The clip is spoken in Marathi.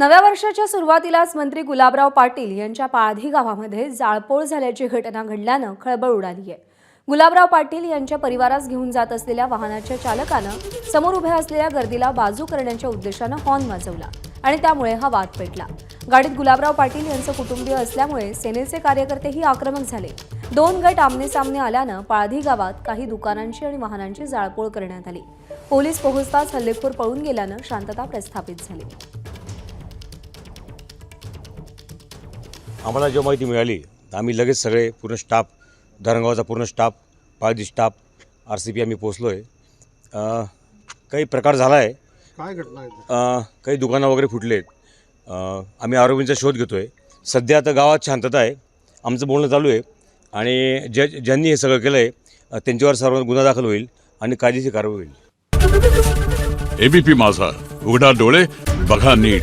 नव्या वर्षाच्या सुरुवातीलाच मंत्री गुलाबराव पाटील यांच्या पाळधी गावामध्ये जाळपोळ झाल्याची घटना घडल्यानं खळबळ उडाली आहे गुलाबराव पाटील यांच्या परिवारास घेऊन जात असलेल्या वाहनाच्या चालकानं समोर उभ्या असलेल्या गर्दीला बाजू करण्याच्या उद्देशानं हॉर्न वाजवला आणि त्यामुळे हा वाद पेटला. गाडीत गुलाबराव पाटील यांचं कुटुंबीय असल्यामुळे सेनेचे कार्यकर्तेही आक्रमक झाले. दोन गट आमने सामने आल्यानं पाळधी गावात काही दुकानांची आणि वाहनांची जाळपोळ करण्यात आली. पोलीस पोहोचताच हल्लेखोर पळून गेल्यानं शांतता प्रस्थापित झाली. आम्हाला जेव्हा माहिती मिळाली तर आम्ही लगेच सगळे पूर्ण स्टाफ धरणगावचा पूर्ण staff Paldi staff R C P आम्ही पोचलो आहे काही प्रकार झाला आहे काय घटना आहे? अ, काही दुकानं वगैरे फुटले आहेत आम्ही आरोपींचा शोध घेतो आहे सध्या आता गावात शांतता आहे. आमचं बोलणं चालू आहे. आणि ज्या ज्यांनी हे सगळं केलं आहे त्यांच्यावर सर्व गुन्हा दाखल होईल आणि कायदेशीर कारवाई होईल. एबीपी माझा. उघडा डोळे बघा नीट.